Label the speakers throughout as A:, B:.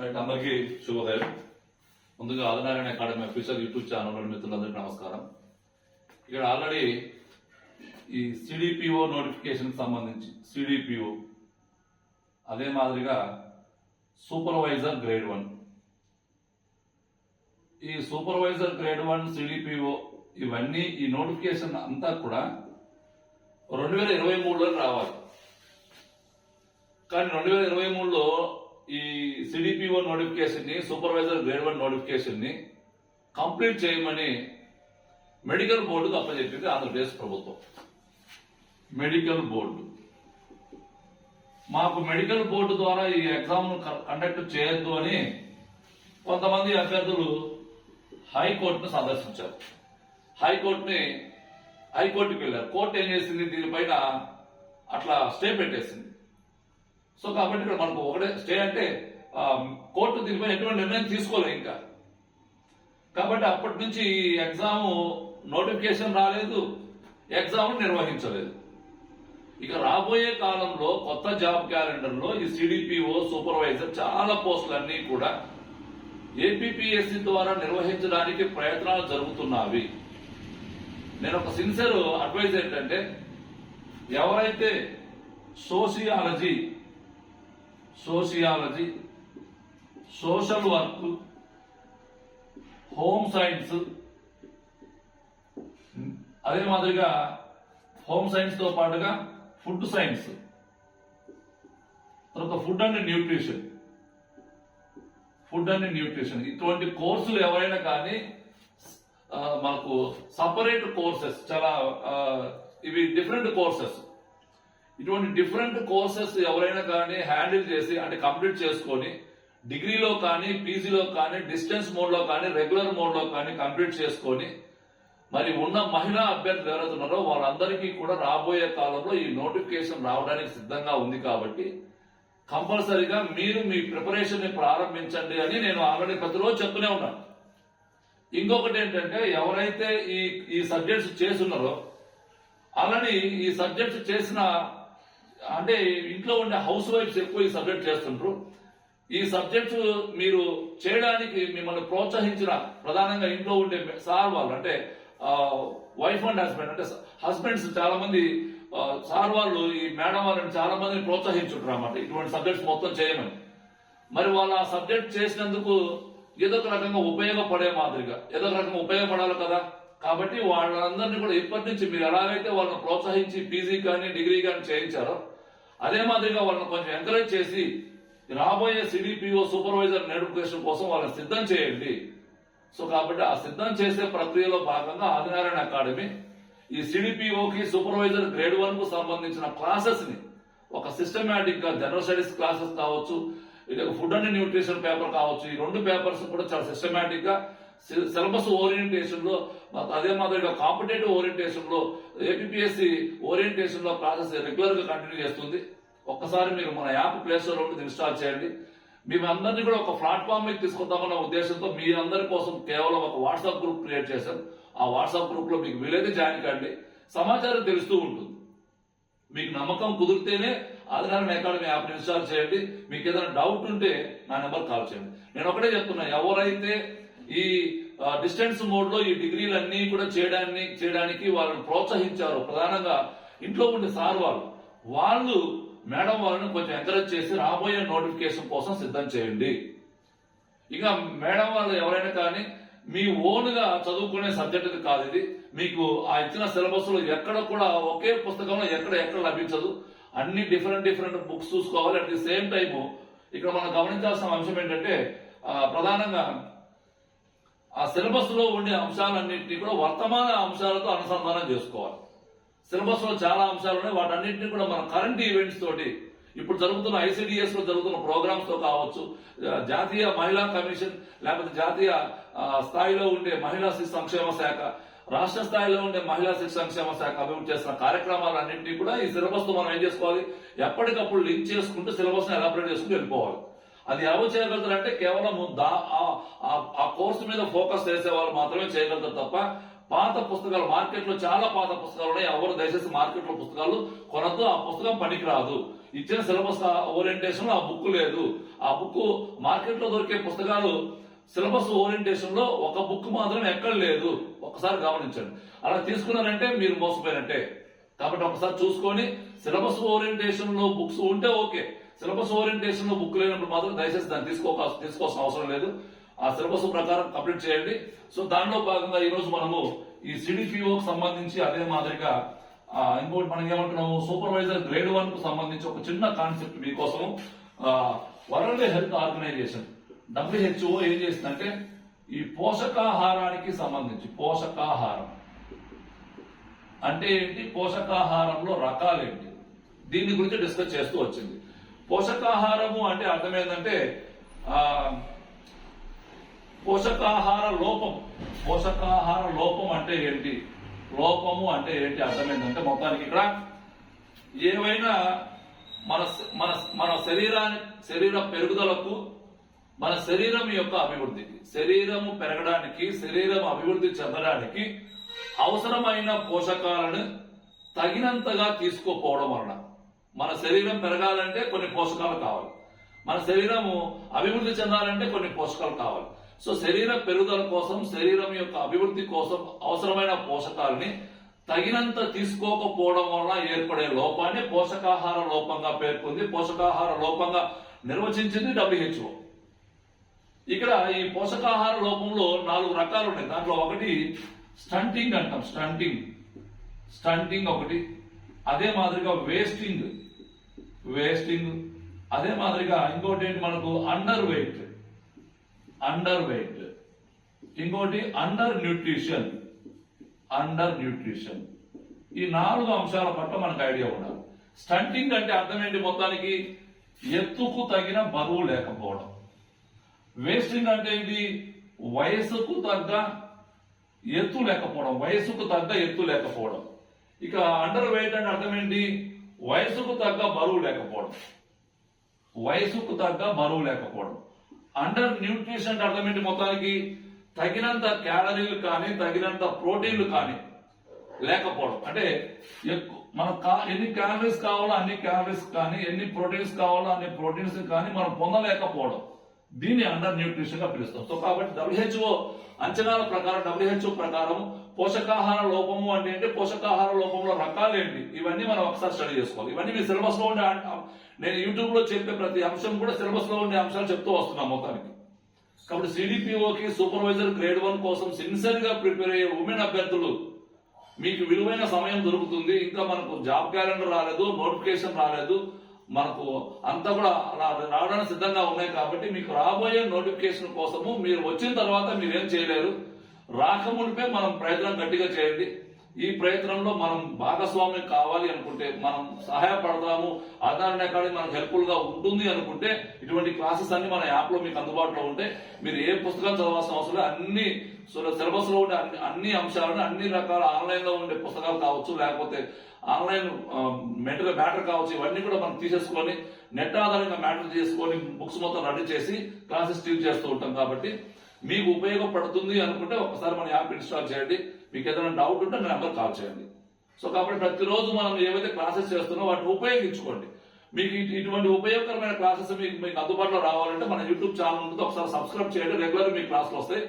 A: Right అందరికీ శుభోదయం. ముందుగా Adinarayana academy official YouTube channel మిత్రులందరికీ నమస్కారం. ఇక్కడ ఆల్రెడీ ఈ సిడిపిఓ నోటిఫికేషన్ సంబంధించి సిడిపిఓ అదే మాదిరిగా సూపర్వైజర్ గ్రేడ్ వన్. ఈ సూపర్వైజర్ గ్రేడ్ వన్ సిడిపిఓ ఇవన్నీ ఈ నోటిఫికేషన్ అంతా కూడా రెండు వేల ఇరవై మూడులో రావాలి. కానీ రెండు వేల ఇరవై మూడులో ఈ సిడిపిఓ నోటిఫికేషన్ని సూపర్వైజర్ గ్రేడ్ వన్ నోటిఫికేషన్ని కంప్లీట్ చేయమని మెడికల్ బోర్డుకు అప్పచెప్పింది ఆంధ్రప్రదేశ్ ప్రభుత్వం. మెడికల్ బోర్డు మాకు మెడికల్ బోర్డు ద్వారా ఈ ఎగ్జామ్ కండక్ట్ చేయొద్దు అని కొంతమంది అభ్యర్థులు హైకోర్టును సందర్శించారు. హైకోర్టుని హైకోర్టుకి వెళ్ళారు. కోర్టు ఏం చేసింది? దీనిపైన అట్లా స్టే పెట్టేసింది. సో కాబట్టి ఇక్కడ మనకు ఒకటే స్టే అంటే కోర్టు దీనిపైన ఎటువంటి నిర్ణయం తీసుకోలేదు ఇంకా. కాబట్టి అప్పటి నుంచి ఎగ్జామ్ నోటిఫికేషన్ రాలేదు ఎగ్జామ్ నిర్వహించలేదు. ఇక రాబోయే కాలంలో కొత్త జాబ్ క్యాలెండర్లో ఈ సిడిపిఓ సూపర్వైజర్ చాలా పోస్టులన్నీ కూడా ఏపీపీఎస్సీ ద్వారా నిర్వహించడానికి ప్రయత్నాలు జరుగుతున్నవి నేను ఒక సిన్సియర్ అడ్వైజ్ ఏంటంటే ఎవరైతే sociology sociology social work home science. అదే మాదిరిగా హోమ్ సైన్స్తో పాటుగా ఫుడ్ సైన్స్. తర్వాత food and nutrition. Food and nutrition. ఇటువంటి కోర్సులు ఎవరైనా కానీ మనకు సపరేట్ కోర్సెస్ చాలా ఇవి డిఫరెంట్ కోర్సెస్. ఇటువంటి డిఫరెంట్ కోర్సెస్ ఎవరైనా కానీ హ్యాండిల్ చేసి అంటే కంప్లీట్ చేసుకొని డిగ్రీలో కానీ పీజీలో కానీ డిస్టెన్స్ మోడ్లో కానీ రెగ్యులర్ మోడ్లో కానీ కంప్లీట్ చేసుకొని మరి ఉన్న మహిళా అభ్యర్థులు ఎవరైతే ఉన్నారో వాళ్ళందరికీ కూడా రాబోయే కాలంలో ఈ నోటిఫికేషన్ రావడానికి సిద్ధంగా ఉంది కాబట్టి కంపల్సరీగా మీరు మీ ప్రిపరేషన్ని ప్రారంభించండి అని నేను ఆల్రెడీ ప్రతిరోజు చెప్తూనే ఉన్నాను ఇంకొకటి ఏంటంటే ఎవరైతే ఈ ఈ సబ్జెక్ట్స్ చేస్తున్నారో అలానే ఈ సబ్జెక్ట్స్ చేసిన అంటే ఇంట్లో ఉండే హౌస్ వైఫ్స్ ఎక్కువ ఈ సబ్జెక్ట్ చేస్తుంటారు ఈ సబ్జెక్ట్స్ మీరు చేయడానికి మిమ్మల్ని ప్రోత్సహించిన ప్రధానంగా ఇంట్లో ఉండే సార్ వాళ్ళు అంటే వైఫ్ అండ్ హస్బెండ్ అంటే హస్బెండ్స్ చాలా మంది సార్ వాళ్ళు ఈ మేడం వాళ్ళని చాలా మందిని ప్రోత్సహించుంటారు అన్నమాట. ఇటువంటి సబ్జెక్ట్స్ మొత్తం చేయమని. మరి వాళ్ళు ఆ సబ్జెక్ట్ చేసినందుకు ఏదో ఒక రకంగా ఉపయోగపడే మాదిరిగా ఏదో ఒక రకంగా ఉపయోగపడాలి కదా. కాబట్టి వాళ్ళందరినీ కూడా ఇప్పటి నుంచి మీరు ఎలాగైతే వాళ్ళని ప్రోత్సహించి పీజీ కానీ డిగ్రీ కానీ చేయించారో అదే మాదిరిగా వాళ్ళని కొంచెం ఎంకరేజ్ చేసి రాబోయే సిడిపిఓ సూపర్వైజర్ నోటిఫికేషన్ కోసం వాళ్ళని సిద్ధం చేయండి. సో కాబట్టి ఆ సిద్ధం చేసే ప్రక్రియలో భాగంగా ఆదినారాయణ అకాడమీ ఈ సిడిపిఓకి సూపర్వైజర్ గ్రేడ్ వన్కు సంబంధించిన క్లాసెస్ని ఒక సిస్టమేటిక్గా జనరల్ స్టడీస్ క్లాసెస్ కావచ్చు ఇది ఫుడ్ అండ్ న్యూట్రిషన్ పేపర్ కావచ్చు ఈ రెండు పేపర్స్ కూడా చాలా సిస్టమేటిక్గా సిలబస్ ఓరియంటేషన్లో అదే మాదిరిగా కాంపిటేటివ్ ఓరియంటేషన్లో ఏపీఎస్సి ఓరియంటేషన్లో ప్రాసెస్ రెగ్యులర్గా కంటిన్యూ చేస్తుంది. ఒక్కసారి మీరు మన యాప్ ప్లేస్టోర్లో ఇన్స్టాల్ చేయండి. మేమందరినీ కూడా ఒక ప్లాట్ఫామ్ మీద తీసుకొద్దామన్న ఉద్దేశంతో మీ అందరి కోసం కేవలం ఒక వాట్సాప్ గ్రూప్ క్రియేట్ చేశాను ఆ వాట్సాప్ గ్రూప్లో మీకు వీలైతే జాయిన్ కండి. సమాచారం తెలుస్తూ ఉంటుంది. మీకు నమ్మకం కుదిరితేనే ఆదినారాయణ అకాడమీ యాప్ ఇన్స్టాల్ చేయండి. మీకు ఏదైనా డౌట్ ఉంటే నా నెంబర్ కాల్ చేయండి. నేను ఒకటే చెప్తున్నా ఎవరైతే ఈ డిస్టెన్స్ మోడ్లో ఈ డిగ్రీలన్నీ కూడా చేయడాన్ని చేయడానికి వాళ్ళని ప్రోత్సహించారు. ప్రధానంగా ఇంట్లో ఉండే సార్ వాళ్ళు. వాళ్ళు మేడం వాళ్ళని కొంచెం ఎంకరేజ్ చేసి రాబోయే నోటిఫికేషన్ కోసం సిద్ధం చేయండి. ఇక మేడం వాళ్ళు ఎవరైనా కానీ మీ ఓన్గా చదువుకునే సబ్జెక్ట్ ఇది కాదు ఇది. మీకు ఆ ఇచ్చిన సిలబస్లో ఎక్కడ కూడా ఒకే పుస్తకంలో ఎక్కడ ఎక్కడ లభించదు. అన్ని డిఫరెంట్ డిఫరెంట్ బుక్స్ చూసుకోవాలి. అట్ ది సేమ్ టైము ఇక్కడ మనం గమనించాల్సిన అంశం ఏంటంటే ప్రధానంగా ఆ సిలబస్లో ఉండే అంశాలన్నింటినీ కూడా వర్తమాన అంశాలతో అనుసంధానం చేసుకోవాలి. సిలబస్లో చాలా అంశాలు ఉన్నాయి. వాటన్నింటినీ కూడా మన కరెంట్ ఈవెంట్స్ తోటి ఇప్పుడు జరుగుతున్న ఐసిడిఎస్లో జరుగుతున్న ప్రోగ్రామ్స్తో కావచ్చు జాతీయ మహిళా కమిషన్ లేకపోతే జాతీయ స్థాయిలో ఉండే మహిళా శిశు సంక్షేమ శాఖ రాష్ట్ర స్థాయిలో ఉండే మహిళా శిశు సంక్షేమ శాఖ అభివృద్ధి చేస్తున్న కార్యక్రమాలన్నింటినీ కూడా ఈ సిలబస్తో మనం ఏం చేసుకోవాలి? ఎప్పటికప్పుడు లింక్ చేసుకుంటూ సిలబస్ని ఎలాబరేట్ చేసుకుంటూ వెళ్ళిపోవాలి. అది ఎవరు చేయగలుగుతారంటే కేవలం దా- ఆ- ఆ- కోర్సు మీద ఫోకస్ చేసే వాళ్ళు మాత్రమే చేయగలుగుతారు తప్ప పాత పుస్తకాలు మార్కెట్లో చాలా పాత పుస్తకాలు ఉన్నాయి. ఎవరు దయచేసి మార్కెట్లో పుస్తకాలు కొనద్దు. ఆ పుస్తకం పనికిరాదు. ఇచ్చిన సిలబస్ ఓరియంటేషన్లో ఆ బుక్ లేదు. ఆ బుక్ మార్కెట్లో దొరికే పుస్తకాలు సిలబస్ ఓరియంటేషన్లో ఒక బుక్ మాత్రం ఎక్కడ లేదు. ఒకసారి గమనించండి. అలా తీసుకున్నారంటే మీరు మోసపోయినట్టే. కాబట్టి ఒకసారి చూసుకొని సిలబస్ ఓరియంటేషన్లో బుక్స్ ఉంటే ఓకే. సిలబస్ ఓరియంటేషన్లో బుక్ లేనప్పుడు మాత్రం దయచేసి దాన్ని తీసుకో తీసుకోవాల్సిన అవసరం లేదు. ఆ సిలబస్ ప్రకారం కంప్లీట్ చేయండి. సో దానిలో భాగంగా ఈ రోజు మనము ఈ సిడిపిఓకి సంబంధించి అదే మాదిరిగా ఇంకోటి మనం ఏమంటున్నాము? సూపర్వైజర్ గ్రేడ్ వన్కు సంబంధించి ఒక చిన్న కాన్సెప్ట్ మీకోసం వరల్డ్ హెల్త్ ఆర్గనైజేషన్ డబ్ల్యూహెచ్ఓ ఏం చేసిందంటే ఈ పోషకాహారానికి సంబంధించి పోషకాహారం. అంటే ఏంటి? పోషకాహారంలో రకాలేంటి దీని గురించి డిస్కస్ చేస్తూ వచ్చింది. పోషకాహారము అంటే అర్థం ఏంటంటే ఆ, పోషకాహార లోపం. పోషకాహార లోపం అంటే ఏంటి? లోపము అంటే ఏంటి? అర్థం ఏంటంటే మొత్తానికి ఇక్కడ ఏవైనా మన మన మన శరీరాన్ని శరీర పెరుగుదలకు మన శరీరం యొక్క అభివృద్ధికి శరీరము పెరగడానికి శరీరం అభివృద్ధి చెందడానికి అవసరమైన పోషకాలను తగినంతగా తీసుకోకపోవడం వలన. మన శరీరం పెరగాలంటే కొన్ని పోషకాలు కావాలి. మన శరీరము అభివృద్ధి చెందాలంటే కొన్ని పోషకాలు కావాలి. సో శరీర పెరుగుదల కోసం శరీరం యొక్క అభివృద్ధి కోసం అవసరమైన పోషకాలని తగినంత తీసుకోకపోవడం వలన ఏర్పడే లోపాన్ని పోషకాహార లోపంగా పేర్కొంది పోషకాహార లోపంగా నిర్వచించింది డబ్ల్యూహెచ్ఓ ఇక్కడ ఈ పోషకాహార లోపంలో నాలుగు రకాలు ఉన్నాయి. దాంట్లో ఒకటి స్టంటింగ్ అంటాం స్టంటింగ్. స్టంటింగ్ ఒకటి అదే మాదిరిగా వేస్టింగ్ వేస్టింగ్ అదే మాదిరిగా ఇంకోటి ఏంటి మనకు? అండర్ వెయిట్ అండర్ వెయిట్ ఇంకోటి అండర్ న్యూట్రిషన్ అండర్ న్యూట్రిషన్ ఈ నాలుగు అంశాల పట్ల మనకు ఐడియా ఉండాలి. స్టంటింగ్ అంటే అర్థం ఏంటి మొత్తానికి? ఎత్తుకు తగిన బరువు లేకపోవడం. వేస్టింగ్ అంటే ఇది వయసుకు తగ్గ ఎత్తు లేకపోవడం. వయసుకు తగ్గ ఎత్తు లేకపోవడం. ఇక అండర్ వెయిట్ అంటే అర్థం ఏంటి? వయసుకు తగ్గ బరువు లేకపోవడం. వయసుకు తగ్గ బరువు లేకపోవడం. అండర్ న్యూట్రిషన్ అంటే అర్థం ఏంటి మొత్తానికి? తగినంత క్యాలరీలు కానీ తగినంత ప్రోటీన్లు కానీ లేకపోవడం. అంటే ఎక్కువ మనకు ఎన్ని క్యాలరీస్ కావాలో అన్ని క్యాలరీస్ కానీ ఎన్ని ప్రోటీన్స్ కావాలో అన్ని ప్రోటీన్స్ కానీ మనం పొందలేకపోవడం. దీన్ని అండర్ న్యూట్రిషన్గా పిలుస్తాం. సో కాబట్టి డబ్ల్యూహెచ్ఓ అంచనాల ప్రకారం డబ్ల్యూహెచ్ఓ ప్రకారం పోషకాహార లోపము అంటే ఏంటి? పోషకాహార లోపంలో రకాలు ఏంటి? ఇవన్నీ మనం ఒకసారి స్టడీ చేసుకోవాలి. ఇవన్నీ మీ సిలబస్లో ఉండే నేను యూట్యూబ్లో చెప్పే ప్రతి అంశం కూడా సిలబస్లో ఉండే అంశాలు చెప్తూ వస్తున్నాం మొత్తానికి. కాబట్టి సిడిపిఓకి సూపర్వైజర్ గ్రేడ్ వన్ కోసం సిన్సియర్గా ప్రిపేర్ అయ్యే ఉమెన్ అభ్యర్థులు మీకు విలువైన సమయం దొరుకుతుంది. ఇంకా మనకు జాబ్ క్యాలెండర్ రాలేదు నోటిఫికేషన్ రాలేదు. మనకు అంతా కూడా అలా రావడానికి సిద్ధంగా ఉన్నాయి కాబట్టి మీకు రాబోయే నోటిఫికేషన్ కోసము మీరు వచ్చిన తర్వాత మీరేం చేయలేరు. రాకమునిపే మనం ప్రయత్నం గట్టిగా చేయండి. ఈ ప్రయత్నంలో మనం భాగస్వామ్యం కావాలి అనుకుంటే మనం సహాయపడదాము ఆధార్ అకాడమీ మనకు హెల్ప్ఫుల్గా ఉంటుంది అనుకుంటే ఇటువంటి క్లాసెస్ అన్ని మన యాప్లో మీకు అందుబాటులో ఉంటే మీరు ఏ పుస్తకం చదవాల్సిన అవసరం అన్ని సిలబస్లో ఉండే అన్ని అన్ని అంశాలను అన్ని రకాల ఆన్లైన్లో ఉండే పుస్తకాలు కావచ్చు లేకపోతే ఆన్లైన్ మెటీరియల్ మ్యాటర్ కావచ్చు ఇవన్నీ కూడా మనం తీసేసుకొని నెట్ ఆధారంగా మ్యాటర్ చేసుకొని బుక్స్ మొత్తం రెడీ చేసి క్లాసెస్ టీచ్ చేస్తూ ఉంటాం కాబట్టి మీకు ఉపయోగపడుతుంది అనుకుంటే ఒకసారి మన యాప్ ఇన్స్టాల్ చేయండి. మీకు ఏదైనా డౌట్ ఉంటే నా నెంబర్ కాల్ చేయండి. సో కాబట్టి ప్రతిరోజు మనం ఏవైతే క్లాసెస్ చేస్తున్నామో వాటిని ఉపయోగించుకోండి. మీకు ఇటువంటి ఉపయోగకరమైన క్లాసెస్ మీకు మీకు అందుబాటులో రావాలంటే మన యూట్యూబ్ ఛానల్ ఉంటుంది. ఒకసారి సబ్స్క్రైబ్ చేయండి. రెగ్యులర్ మీ క్లాసులు వస్తాయి.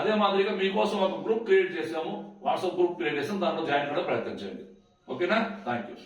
A: అదే మాదిరిగా మీకోసం ఒక గ్రూప్ క్రియేట్ చేసాము వాట్సాప్ గ్రూప్ క్రియేట్ చేసాము దాంట్లో జాయిన్ కూడా ప్రయత్నం చేయండి. ఓకేనా థ్యాంక్ యూ